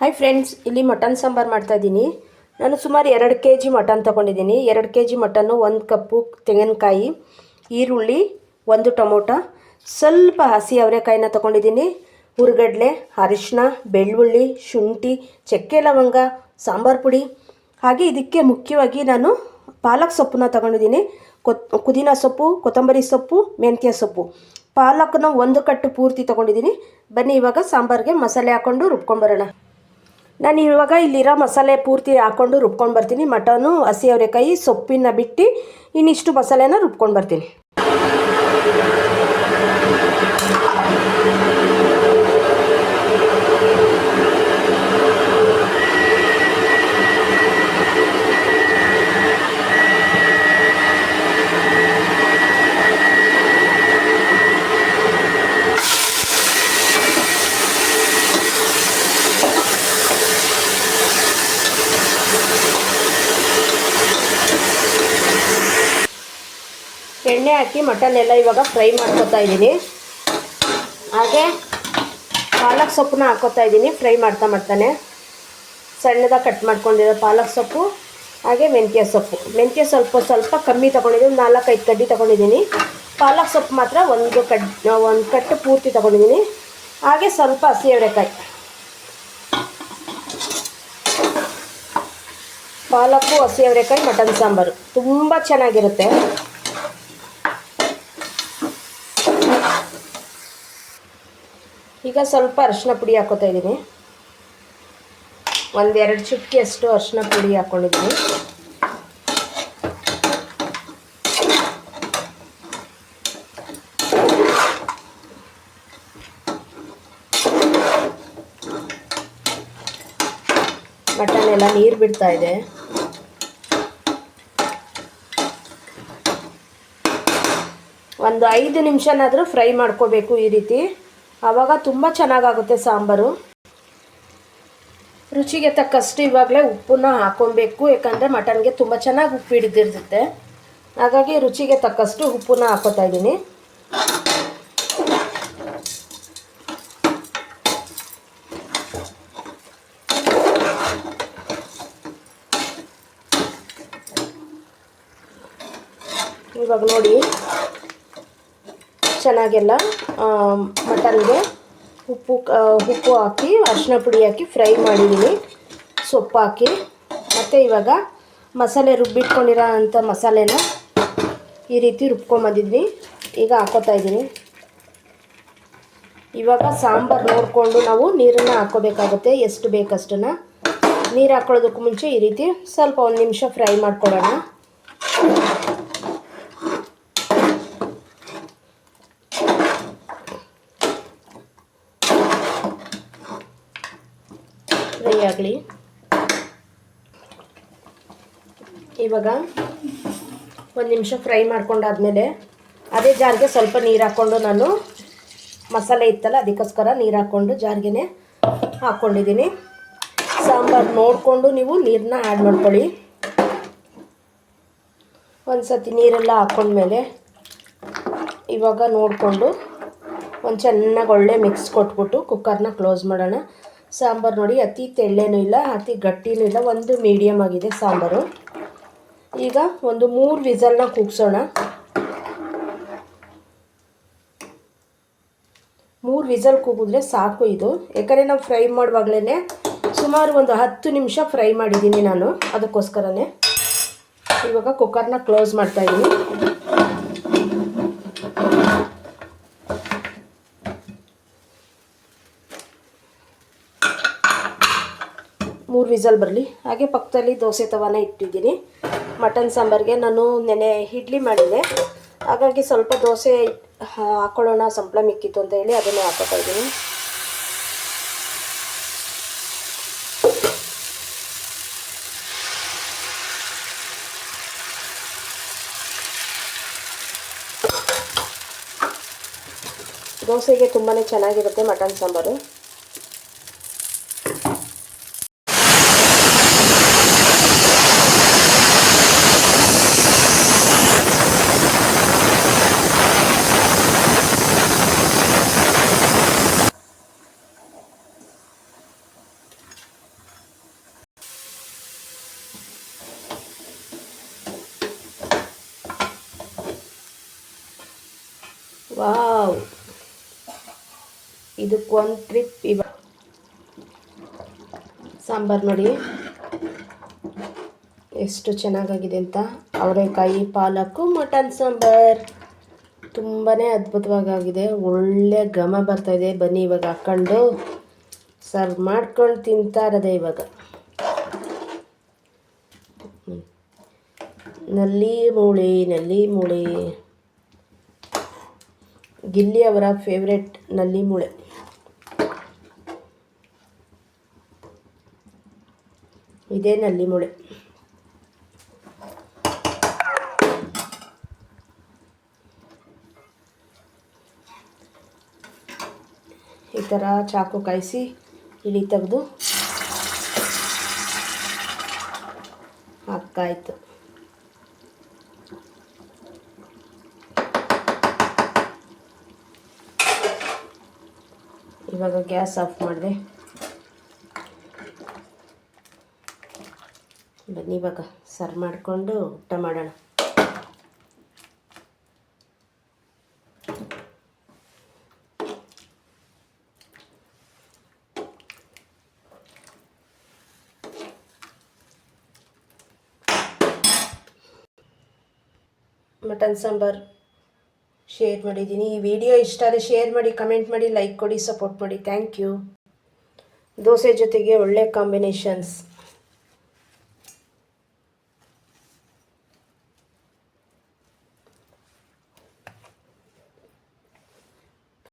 Hi friends ಇಲ್ಲಿ mutton sambar ಮಾಡ್ತಾಯಿದ್ದೀನಿ ನಾನು ಸುಮಾರು ಎರಡು ಕೆ ಜಿ ಮಟನ್ ತೊಗೊಂಡಿದ್ದೀನಿ. ಎರಡು ಕೆ ಜಿ ಮಟನ್ನು ಒಂದು ಕಪ್ಪು ತೆಂಗಿನಕಾಯಿ, ಈರುಳ್ಳಿ, ಒಂದು ಟೊಮೊಟೊ, ಸ್ವಲ್ಪ ಹಸಿ ಅವರೆಕಾಯಿನ ತೊಗೊಂಡಿದ್ದೀನಿ. ಹುರುಗಡಲೆ ಅರಿಶಿನ ಬೆಳ್ಳುಳ್ಳಿ, ಶುಂಠಿ, ಚಕ್ಕೆ ಲವಂಗ, ಸಾಂಬಾರು ಪುಡಿ. ಹಾಗೆ ಇದಕ್ಕೆ ಮುಖ್ಯವಾಗಿ ನಾನು ಪಾಲಕ್ ಸೊಪ್ಪನ್ನ ತಗೊಂಡಿದ್ದೀನಿ. ಕೊತ್, ಪುದೀನ ಸೊಪ್ಪು, ಕೊತ್ತಂಬರಿ ಸೊಪ್ಪು, ಮೆಂತ್ಯ ಸೊಪ್ಪು. ಪಾಲಕ್ನ ಒಂದು ಕಟ್ಟು ಪೂರ್ತಿ ತೊಗೊಂಡಿದ್ದೀನಿ. ಬನ್ನಿ ಇವಾಗ ಸಾಂಬಾರಿಗೆ ಮಸಾಲೆ ಹಾಕ್ಕೊಂಡು ರುಬ್ಕೊಂಬರೋಣ ನಾನು ಇವಾಗ ಇಲ್ಲಿರೋ ಮಸಾಲೆ ಪೂರ್ತಿ ಹಾಕ್ಕೊಂಡು ರುಬ್ಕೊಂಡು ಬರ್ತೀನಿ. ಮಟನು ಹಸಿ ಅವರೆಕಾಯಿ ಸೊಪ್ಪಿನ ಬಿಟ್ಟು ಇನ್ನಿಷ್ಟು ಮಸಾಲೆನ ರುಬ್ಕೊಂಡು ಬರ್ತೀನಿ. ಎಣ್ಣೆ ಹಾಕಿ ಮಟನ್ ಎಲ್ಲ ಇವಾಗ ಫ್ರೈ ಮಾಡ್ಕೊತಾ ಇದ್ದೀನಿ. ಹಾಗೆ ಪಾಲಕ್ ಸೊಪ್ಪನ್ನ ಹಾಕೋತಾ ಇದ್ದೀನಿ, ಫ್ರೈ ಮಾಡ್ತಾ ಮಾಡ್ತಾನೆ. ಸಣ್ಣದಾಗಿ ಕಟ್ ಮಾಡ್ಕೊಂಡಿರೋ ಪಾಲಕ್ ಸೊಪ್ಪು, ಹಾಗೆ ಮೆಂತ್ಯ ಸೊಪ್ಪು. ಮೆಂತ್ಯ ಸ್ವಲ್ಪ ಸ್ವಲ್ಪ ಕಮ್ಮಿ ತೊಗೊಂಡಿದ್ದೀನಿ, ನಾಲ್ಕೈದು ಕಡ್ಡಿ ತೊಗೊಂಡಿದ್ದೀನಿ. ಪಾಲಕ್ ಸೊಪ್ಪು ಮಾತ್ರ ಒಂದು ಕಡ್, ಒಂದು ಕಟ್ಟು ಪೂರ್ತಿ ತೊಗೊಂಡಿದ್ದೀನಿ. ಹಾಗೆ ಸ್ವಲ್ಪ ಹಸಿ ಅವರೆಕಾಯಿ ಪಾಲಕ್ಕು ಹಸಿ ಅವರೆಕಾಯಿ ಮಟನ್ ಸಾಂಬಾರು. ತುಂಬ ಚೆನ್ನಾಗಿರುತ್ತೆ. ಈಗ ಸ್ವಲ್ಪ ಅರಿಶಿನ ಪುಡಿ ಹಾಕೋತಾ ಇದ್ದೀನಿ. ಒಂದೆರಡು ಚುಟ್ಕಿ ಅಷ್ಟು ಅರಿಶಿನ ಪುಡಿ ಹಾಕ್ಕೊಂಡಿದ್ದೀನಿ ಮಟನ್ ಎಲ್ಲ ನೀರು ಬಿಡ್ತಾ ಇದೆ. ಒಂದು ಐದು ನಿಮಿಷನಾದರೂ ಫ್ರೈ ಮಾಡ್ಕೋಬೇಕು ಈ ರೀತಿ. ಆವಾಗ ತುಂಬ ಚೆನ್ನಾಗಾಗುತ್ತೆ ಸಾಂಬಾರು. ರುಚಿಗೆ ತಕ್ಕಷ್ಟು ಇವಾಗಲೇ ಉಪ್ಪನ್ನ ಹಾಕ್ಕೊಬೇಕು ಯಾಕಂದರೆ ಮಟನ್ಗೆ ತುಂಬ ಚೆನ್ನಾಗಿ ಉಪ್ಪು ಹಿಡಿದಿರುತ್ತೆ. ಹಾಗಾಗಿ ರುಚಿಗೆ ತಕ್ಕಷ್ಟು ಉಪ್ಪನ್ನ ಹಾಕೋತಾ ಇದ್ದೀನಿ. ಇವಾಗ ನೋಡಿ. ಚೆನ್ನಾಗೆಲ್ಲ ಮಟನ್ಗೆ ಉಪ್ಪು ಉಪ್ಪು ಹಾಕಿ, ಅರಿಶಿನ ಪುಡಿ ಹಾಕಿ ಫ್ರೈ ಮಾಡಿದ್ದೀನಿ. ಸೊಪ್ಪು ಹಾಕಿ. ಮತ್ತು ಇವಾಗ ಮಸಾಲೆ ರುಬ್ಬಿಟ್ಕೊಂಡಿರೋ ಅಂಥ ಮಸಾಲೆನ ಈ ರೀತಿ ರುಬ್ಕೊಂಬಂದಿದ್ವಿ ಈಗ ಹಾಕೋತಾ ಇದ್ದೀನಿ. ಇವಾಗ ಸಾಂಬಾರು ನೋಡಿಕೊಂಡು ನಾವು ನೀರನ್ನು ಹಾಕೋಬೇಕಾಗುತ್ತೆ, ಎಷ್ಟು ಬೇಕಷ್ಟನ್ನು. ನೀರು ಹಾಕೊಳ್ಳೋದಕ್ಕೂ ಮುಂಚೆ ಈ ರೀತಿ ಸ್ವಲ್ಪ ಒಂದು ನಿಮಿಷ ಫ್ರೈ ಮಾಡ್ಕೊಳ್ಳೋಣ. ಫ್ರೈ ಆಗಲಿ. ಇವಾಗ ಒಂದು ನಿಮಿಷ ಫ್ರೈ ಮಾಡ್ಕೊಂಡಾದ್ಮೇಲೆ ಅದೇ ಜಾರ್ಗೆ ಸ್ವಲ್ಪ ನೀರು ಹಾಕ್ಕೊಂಡು ನಾನು ಮಸಾಲೆ ಇತ್ತಲ್ಲ ಅದಕ್ಕೋಸ್ಕರ ನೀರು ಹಾಕ್ಕೊಂಡು ಜಾರ್ಗೆನೇ ಹಾಕ್ಕೊಂಡಿದ್ದೀನಿ ಸಾಂಬಾರು ನೋಡಿಕೊಂಡು ನೀವು ನೀರನ್ನ ಆ್ಯಡ್ ಮಾಡ್ಕೊಳ್ಳಿ. ಒಂದು ಸತಿ ನೀರೆಲ್ಲ ಹಾಕ್ಕೊಂಡ್ಮೇಲೆ ಇವಾಗ ನೋಡಿಕೊಂಡು ಒಂದು ಚೆನ್ನಾಗಿ ಒಳ್ಳೆ ಮಿಕ್ಸ್ ಕೊಟ್ಬಿಟ್ಟು ಕುಕ್ಕರ್ನ ಕ್ಲೋಸ್ ಮಾಡೋಣ. ಸಾಂಬಾರು ನೋಡಿ, ಅತಿ ತೆಳ್ಳೇನೂ ಇಲ್ಲ, ಅತಿ ಗಟ್ಟಿನೂ ಇಲ್ಲ, ಒಂದು ಮೀಡಿಯಮ್ ಆಗಿದೆ ಸಾಂಬಾರು. ಈಗ ಒಂದು ಮೂರು ವಿಸಲ್ನ ಕೂಗ್ಸೋಣ. ಮೂರು ವಿಸಲ್ ಕೂಗಿದ್ರೆ ಸಾಕು ಇದು. ಯಾಕಂದರೆ ನಾವು ಫ್ರೈ ಮಾಡುವಾಗಲೇ ಸುಮಾರು ಒಂದು ಹತ್ತು ನಿಮಿಷ ಫ್ರೈ ಮಾಡಿದ್ದೀನಿ ನಾನು ಅದಕ್ಕೋಸ್ಕರನೇ. ಇವಾಗ ಕುಕ್ಕರ್ನ ಕ್ಲೋಸ್ ಮಾಡ್ತಾಯಿದ್ದೀನಿ ವಿಸಲ್ ಬರಲಿ. ಹಾಗೆ ಪಕ್ಕದಲ್ಲಿ ದೋಸೆ ತವಾನ ಇಟ್ಟಿದ್ದೀನಿ. ಮಟನ್ ಸಾಂಬಾರಿಗೆ ನಾನು ನೆನೆ ಇಡ್ಲಿ ಮಾಡಿದೆ. ಹಾಗಾಗಿ ಸ್ವಲ್ಪ ದೋಸೆ ಹಾಕ್ಕೊಳ್ಳೋಣ ಸಂಪಳ ಮಿಕ್ಕಿತ್ತು ಅಂತ ಹೇಳಿ ಅದನ್ನು ಹಾಕೋತಾ ಇದ್ದೀನಿ. ದೋಸೆಗೆ ತುಂಬಾ ಚೆನ್ನಾಗಿರುತ್ತೆ ಮಟನ್ ಸಾಂಬಾರು. ವಾವ್. ಇದಕ್ಕೊಂದು ಟ್ರಿಪ್ ಇವ ಸಾಂಬಾರು ನೋಡಿ. ಎಷ್ಟು ಚೆನ್ನಾಗಾಗಿದೆ ಅಂತ. ಅವರೆಕಾಯಿ ಪಾಲಕ್ಕು ಮಟನ್ ಸಾಂಬಾರ್. ತುಂಬಾ ಅದ್ಭುತವಾಗಿದೆ ಒಳ್ಳೆ ಘಮ ಬರ್ತಾಯಿದೆ ಬನ್ನಿ ಇವಾಗ ಹಾಕ್ಕೊಂಡು ಸರ್ವ್ ಮಾಡ್ಕೊಂಡು ತಿಂತಾ ಇರೋದೆ ಇವಾಗ ನಲ್ಲಿ ಮೂಳೆ, ನಲ್ಲಿ ಮೂಳಿ. ಗಿಲ್ಲಿ ಅವರ ಫೇವ್ರೆಟ್ನಲ್ಲಿ ಮೂಳೆ. ಇದೇ ನಲ್ಲಿ ಮೂಳೆ. ಈ ಥರ ಚಾಕು ಕಾಯಿಸಿ ಇಳಿ ತೆಗೆದು ಹಾಕಾಯ್ತು ಇವಾಗ ಗ್ಯಾಸ್ ಆಫ್ ಮಾಡಿದೆ. ಬನ್ನಿ ಇವಾಗ ಸರ್ವ್ ಮಾಡಿಕೊಂಡು ಊಟ ಮಾಡೋಣ. ಮಟನ್ ಸಾಂಬಾರ್. ಶೇರ್ ಮಾಡಿದ್ದೀನಿ ಈ ವಿಡಿಯೋ ಇಷ್ಟ ಆದರೆ ಶೇರ್ ಮಾಡಿ ಕಮೆಂಟ್ ಮಾಡಿ ಲೈಕ್ ಕೊಡಿ ಸಪೋರ್ಟ್ ಮಾಡಿ. ಥ್ಯಾಂಕ್ ಯು ದೋಸೆ ಜೊತೆಗೆ ಒಳ್ಳೆ ಕಾಂಬಿನೇಷನ್ಸ್